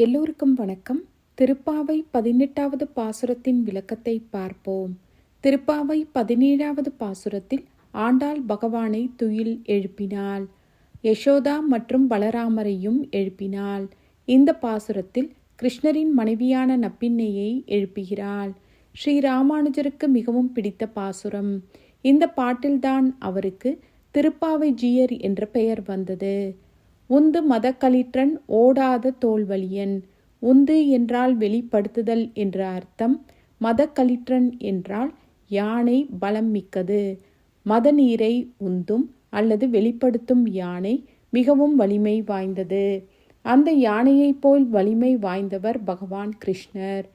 எல்லோருக்கும் வணக்கம். திருப்பாவை பதினெட்டாவது பாசுரத்தின் விளக்கத்தை பார்ப்போம். திருப்பாவை பதினேழாவது பாசுரத்தில் ஆண்டாள் பகவானை துயில் எழுப்பினாள். யசோதா மற்றும் பலராமரையும் எழுப்பினாள். இந்த பாசுரத்தில் கிருஷ்ணரின் மனைவியான நப்பின்னையை எழுப்புகிறாள். ஸ்ரீராமானுஜருக்கு மிகவும் பிடித்த பாசுரம். இந்த பாட்டில்தான் அவருக்கு திருப்பாவை ஜீயர் என்ற பெயர் வந்தது. உந்து மதக்களிற்றன் ஓடாத தோல்வலியன் உந்து என்றால் வெளிப்படுத்துதல் என்ற அர்த்தம் மதக்களிற்றன் என்றால் யானை பலம் மிக்கது மத நீரை உந்தும் அல்லது வெளிப்படுத்தும் யானை மிகவும் வலிமை வாய்ந்தது. அந்த யானையைப் போல் வலிமை வாய்ந்தவர் பகவான் கிருஷ்ணர்.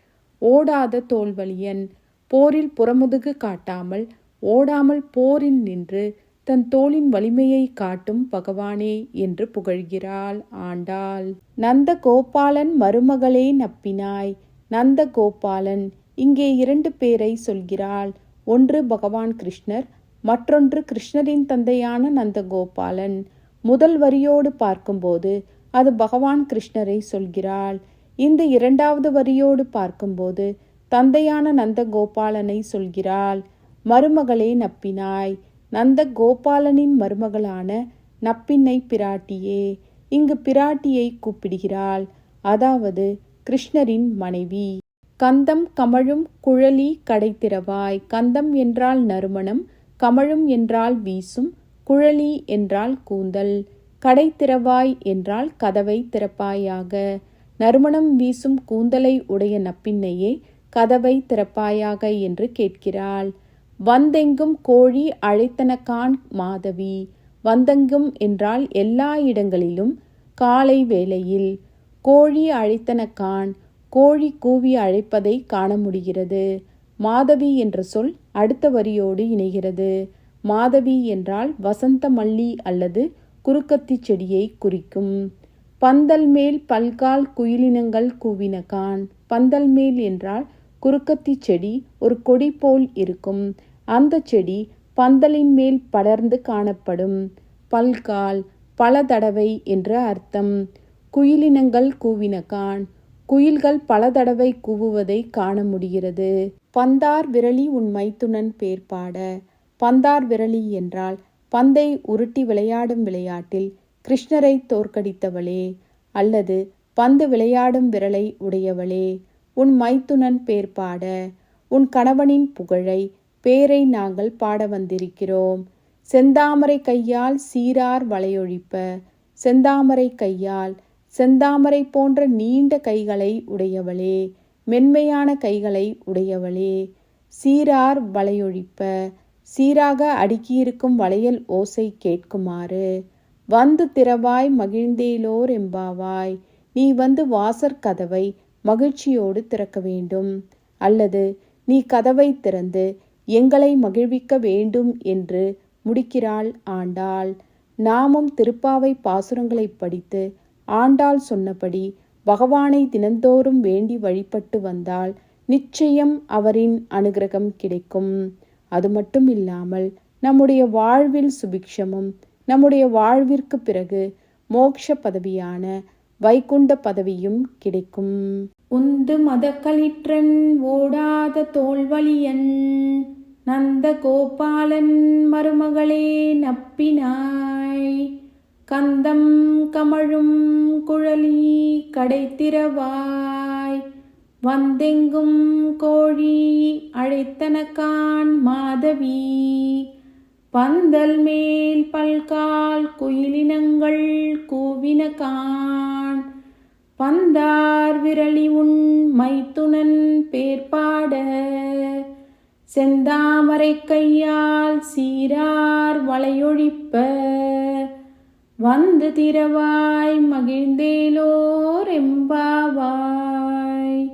ஓடாத தோல்வலியன் போரில் புறமுதுகு காட்டாமல் ஓடாமல் போரில் நின்று தன் தோளின் வலிமையை காட்டும் பகவானே என்று புகழ்கிறாள் ஆண்டாள். நந்த கோபாலன் மருமகளே நப்பினாய். நந்த கோபாலன் இங்கே இரண்டு பேரை சொல்கிறாள். ஒன்று பகவான் கிருஷ்ணர் மற்றொன்று கிருஷ்ணரின் தந்தையான நந்தகோபாலன். முதல் வரியோடு பார்க்கும்போது அது பகவான் கிருஷ்ணரை சொல்கிறாள். இந்த இரண்டாவது வரியோடு பார்க்கும்போது தந்தையான நந்தகோபாலனை சொல்கிறாள். மருமகளே நப்பினாய். நந்த கோபாலனின் மருமகளான நப்பின்னை பிராட்டியே இங்கு பிராட்டியை கூப்பிடுகிறாள். அதாவது கிருஷ்ணரின் மனைவி. கந்தம் கமழும் குழலி கடைத்திறவாய் கந்தம் என்றால் நறுமணம் கமழும் என்றால் வீசும் குழலி என்றால் கூந்தல் கடைத்திறவாய் என்றால் கதவை திறப்பாயாக. நறுமணம் வீசும் கூந்தலை உடைய நப்பின்னையே கதவை திறப்பாயாக என்று கேட்கிறாள். வந்தெங்கும் கோழி அழைத்தனக்கான் மாதவி. வந்தெங்கும் என்றால் எல்லா இடங்களிலும் காலை வேளையில் கோழி அழைத்தனக்கான் கோழி கூவி அழைப்பதை காண முடிகிறது மாதவி என்ற சொல் அடுத்த வரியோடு இணைகிறது. மாதவி என்றால் வசந்த மல்லி அல்லது குறுக்கத்தி செடியை குறிக்கும். பந்தல் மேல் பல்கால் குயிலினங்கள் கூவினகான் பந்தல் மேல் என்றால் குறுக்கத்தி செடி ஒரு கொடி போல் இருக்கும். அந்த செடி பந்தலின் மேல் படர்ந்து காணப்படும். பல்கால் பல தடவை என்று அர்த்தம். குயிலினங்கள் கூவினகான் குயில்கள் பல தடவை கூவுவதை காண முடிகிறது. பந்தார் விரலி உன் மைத்துனன் பேர்பாட. பந்தார் விரலி என்றால் பந்தை உருட்டி விளையாடும் விளையாட்டில் கிருஷ்ணரை தோற்கடித்தவளே அல்லது பந்து விளையாடும் விரலை உடையவளே. உன் மைத்துனன் பேர்பாட. உன் கணவனின் புகழை பேரை நாங்கள் பாட வந்திருக்கிறோம். செந்தாமரை கையால் சீரார் வளையொழிப்ப செந்தாமரை கையால் செந்தாமரை போன்ற நீண்ட கைகளை உடையவளே மென்மையான கைகளை உடையவளே. சீரார் வளையொழிப்ப சீராக அடுக்கியிருக்கும் வளையல் ஓசை கேட்குமாறு வந்து திறவாய் மகிழ்ந்தேலோர் எம்பாவாய் நீ வந்து வாசற் கதவை மகிழ்ச்சியோடு திறக்க வேண்டும். அல்லது நீ கதவை திறந்து எங்களை மகிழ்விக்க வேண்டும் என்று முடிக்கிறாள் ஆண்டாள். நாமும் திருப்பாவை பாசுரங்களை படித்து ஆண்டாள் சொன்னபடி பகவானை தினந்தோறும் வேண்டி வழிபட்டு வந்தால் நிச்சயம் அவரின் அனுகிரகம் கிடைக்கும். அது மட்டும் இல்லாமல் நம்முடைய வாழ்வில் சுபிக்ஷமும் நம்முடைய வாழ்விற்கு பிறகு மோக்ஷ பதவியான வைகுண்ட பதவியும் கிடைக்கும். உந்து மதக்களிற்றன் ஓடாத தோல்வழியன் நந்த கோபாலன் மருமகளே நப்பினாய். கந்தம் கமழும் குழலி கடைத்திரவாய். வந்தெங்கும் கோழி அழைத்தனக்கான் மாதவி. பந்தல் மேல் பல்கால் குயிலினங்கள் கூவின கான். பந்தார் விரலி உன் மைத்துனன் பேர்பாட. செந்தாமரை கையால் சீரார் வளையொழிப்ப. வந்து திரவாய் மகிழ்ந்தேலோர் எம்பாவாய்.